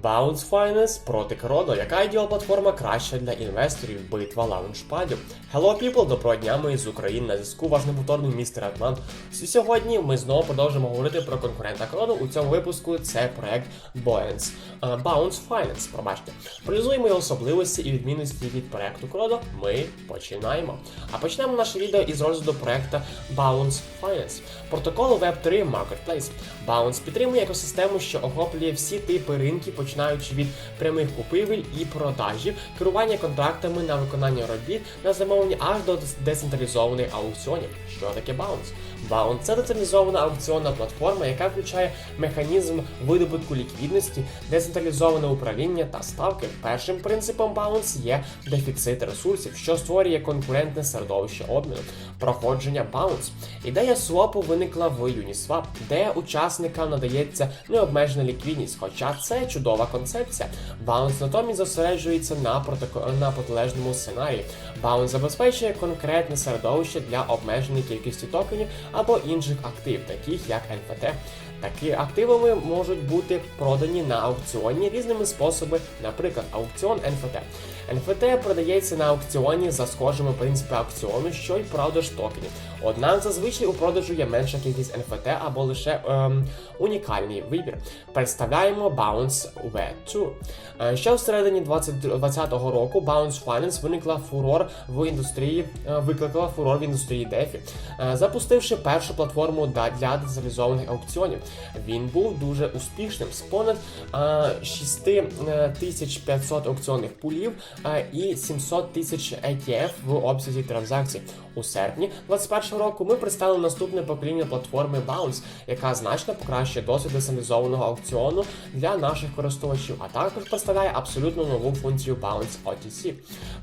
Bounce Finance проти Кроно. Яка ідеал платформа краща для інвесторів? Битва лаунчпадів. Hello people, доброго дня, ми з України на зв'язку. Ваш неповторний містер Атлант. Сьогодні ми знову продовжимо говорити про конкурента Кроно. У цьому випуску це проект Bounce. Е, Bounce Finance, пробачте. Проаналізуємо його особливості і відмінності від проекту Кроно. Ми починаємо. А почнемо наше відео із розгляду проекту Bounce Finance. Протокол Web3 Marketplace. Bounce підтримує екосистему, що охоплює всі типи ринків, починаючи від прямих купівель і продажів, керування контрактами на виконання робіт на замовлення аж до децентралізованих аукціонів. Що таке Bounce? Bounce – це децентралізована аукціонна платформа, яка включає механізм видобутку ліквідності, децентралізоване управління та ставки. Першим принципом Bounce є дефіцит ресурсів, що створює конкурентне середовище обміну. Проходження Bounce. Ідея свопу виникла в Uniswap, де учасникам надається необмежена ліквідність, хоча це чудова концепція. Баунс натомість зосереджується на, протоко- на протилежному сценарії. Баунс забезпечує конкретне середовище для обмеженої кількості токенів або інших актив, таких як NFT. Такі активами можуть бути продані на аукціоні різними способами, наприклад, аукціон NFT. NFT продається на аукціоні за схожими принципами аукціону, що й продаж токенів. Однак зазвичай у продажу є менша кількість NFT або лише ем, унікальний вибір. Представляємо Bounce V2. Е, Ще всередині 2020 року Bounce Finance виникла фурор в індустрії, е, викликала фурор в індустрії DeFi, е, запустивши першу платформу для децентралізованих аукціонів. Він був дуже успішним з понад е, 6500 аукціонних пулів е, і 700 тисяч ETF в обсязі транзакцій. У серпні 2021 року ми представили наступне покоління платформи Bounce, яка значно покращує досвід децентралізованого аукціону для наших користувачів, а також представляє абсолютно нову функцію Bounce OTC.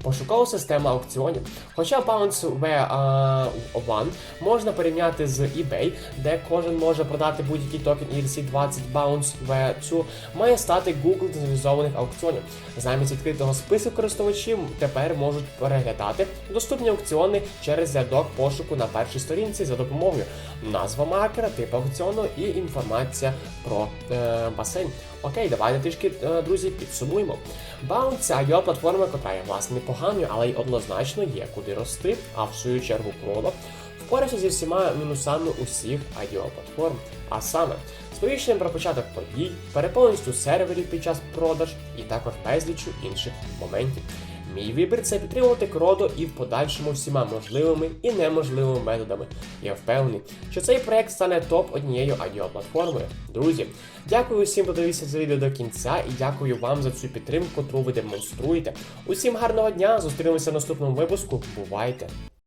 Пошукова система аукціонів. Хоча Bounce V1 можна порівняти з eBay, де кожен може продати будь-який токен ERC20 Bounce V2, має стати Google децентралізованих аукціонів. Замість відкритого списку користувачів тепер можуть переглядати доступні аукціони через рядок пошуку на першій сторінці за допомогою назва маркера, тип аукціону і інформація про е, басейн. Окей, давайте трішки, е, друзі, підсумуємо. Bounce – це IO платформа, яка є власне непоганою, але й однозначно є куди рости, а в свою чергу Chrono впорався зі всіма мінусами усіх IO платформ. А саме сповіщенням про початок подій, переповненістю серверів під час продаж і також безлічу інших моментів. Мій вибір це підтримувати Кроду і в подальшому всіма можливими і неможливими методами. Я впевнений, що цей проект стане топ однією IO платформою. Друзі, дякую усім, хто дивився це відео до кінця, і дякую вам за цю підтримку, яку ви демонструєте. Усім гарного дня! Зустрінемося в наступному випуску. Бувайте!